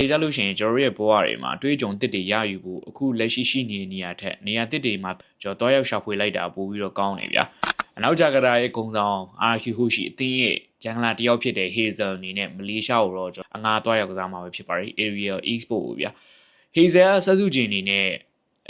ဒါကြလို့ရှိရင်ကျွန်တော်တို့ရဲ့ဘဝတွေမှာအတွေးအကြုံတစ်တွေရယူဖို့အခုလက်ရှိရှိနေတဲ့နေရာထက်နေရာတစ်တွေမှာကျွန်တော်တော့ရောက်ရှာဖွေလိုက်တာပို့ပြီးတော့ကောင်းနေဗျာအနောက်ဂျာကာတာရဲ့ဂုံဆောင် RQ ဟိုရှိအသင်းရဲ့ဂျန်ဂလာတယောက်ဖြစ်တဲ့ Hazel အနေနဲ့မလေးရှားကိုတော့ကျွန်တော်အငားသွားရောက်ကစားမှာပဲဖြစ်ပါတယ် Area Export ကိုဗျာ Hazel ကဆက်စုကြည်အနေနဲ့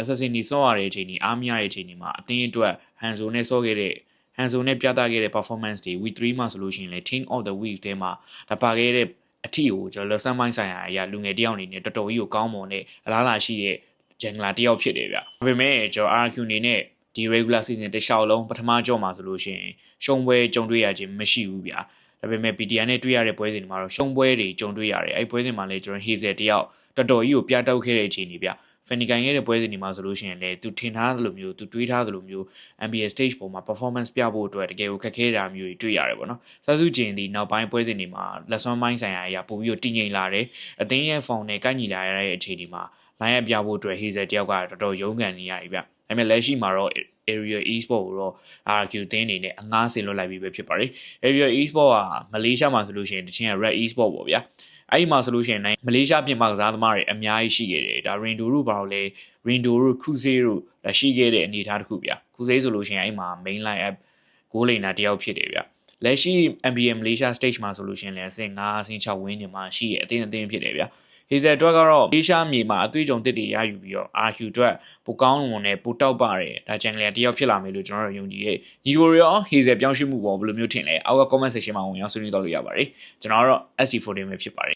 assassin နေဆော့ရတဲ့အချိန်ကြီးအားမရတဲ့အချိန်ကြီးမှာအသင်းအတွက်ဟန်ဆိုနဲ့ဆော့ခဲ့တဲ့ဟန်ဆိုနဲ့ပြသခဲ့တဲ့ performance တွေ week 3မှာဆိုလို့ရှိရင်လေ team of the week တဲမှာဒါပါခဲ့တဲ့ အထီကိုကျွန်တော်လက်ဆန်းပိုင်းဆိုင်ရာအရာလူငယ်တယောက်အနေနဲ့တော်တော်ကြီးကိုကောင်းမွန်တဲ့အလားအလာရှိတဲ့ဂျန်ဂလာတယောက်ဖြစ်တယ်ဗျ။ဒါပေမဲ့ကျွန်တော် RQ အနေနဲ့ဒီ regular season တစ်လျှောက်လုံးပထမကြော့မှာဆိုလို့ရှိရင်ရှုံးပွဲကြုံတွေ့ရခြင်းမရှိဘူးဗျာ။ဒါပေမဲ့ PTR နဲ့တွေ့ရတဲ့ပွဲစဉ်တွေမှာတော့ရှုံးပွဲတွေကြုံတွေ့ရတယ်။အဲ့ပွဲစဉ်မှာလည်းကျွန်တော် Hazel တယောက်တော်တော်ကြီးကိုပြတောက်ခဲ့တဲ့အချိန်ကြီးဗျ။ ဖန်နီကန်ရဲ့တဲ့ပွဲစဉ်ဒီမှာဆိုလို့ရှိရင်လည်းသူထင်ထားသလိုမျိုးသူတွေးထားသလိုမျိုး NBA stage ပေါ်မှာ performance ပြဖို့အတွက်တကယ်ကိုခက်ခဲတာမျိုးတွေတွေ့ရတယ်ပေါ့နော်။ဆာစုဂျင်ဒီနောက်ပိုင်းပွဲစဉ်တွေမှာလက်စွမ်းပိုင်းဆိုင်ရာအရာပို့ပြီးတော့တည်ငြိမ်လာတယ်။အသင်းရဲ့ form နဲ့ကိုက်ညီလာရတဲ့အခြေအနေမှာ line up ပြဖို့အတွက် Hazel တယောက်ကတော်တော်ရုန်းကန်နေရပြီဗျ။ဒါပေမဲ့လက်ရှိမှာတော့ Area Esport ကိုတော့ RQ တင်းနေနဲ့အငားဆင်လွတ်လိုက်ပြီးပဲဖြစ်ပါတယ်။ Area Esport ကမလေးရှားမှာဆိုလို့ရှိရင်တချင်းက Red Esport ပေါ့ဗျာ။အဲ့ဒီမှာဆိုလို့ရှိရင်နိုင်မလေးရှားပြင်ပကစားသမားတွေအများကြီးရှိခဲ့တယ်ဒါရင်ဒိုတို့ဘာလို့လဲရင်ဒိုတို့ခူဆေးတို့ဒါရှိခဲ့တဲ့အနေအထားတစ်ခုဗျာခူဆေးဆိုလို့ရှိရင်အဲ့မှာ main line app ဂိုးလိန်နာတယောက်ဖြစ်တယ်ဗျာလက်ရှိ NBA Malaysia stage မှာဆိုလို့ရှိရင်လည်းအဆင့်5အဆင့်6ဝင်းနေမှာရှိရဲ့အသင်းအသင်းဖြစ်တယ်ဗျာ ဟေဇယ်အတွက်ကတော့အေရှားမြေမှာအသွေးကြုံတစ်တွေရယူပြီးတော့ RQ အတွက်ပိုကောင်းဝင်နဲ့ပိုတောက်ပါတယ်ဒါဂျန်ဂလီယာတယောက်ဖြစ်လာမယ်လို့ကျွန်တော်တို့ယုံကြည်ရဲ့ညီကိုရောဟေဇယ်ပြောင်းရွှေ့မှုပေါ်ဘယ်လိုမျိုးထင်လဲအောက်က comment section မှာဝင်ရောက်ဆွေးနွေးတော့လို့ရပါတယ်ကျွန်တော်ကတော့ SD14 ပဲဖြစ်ပါတယ်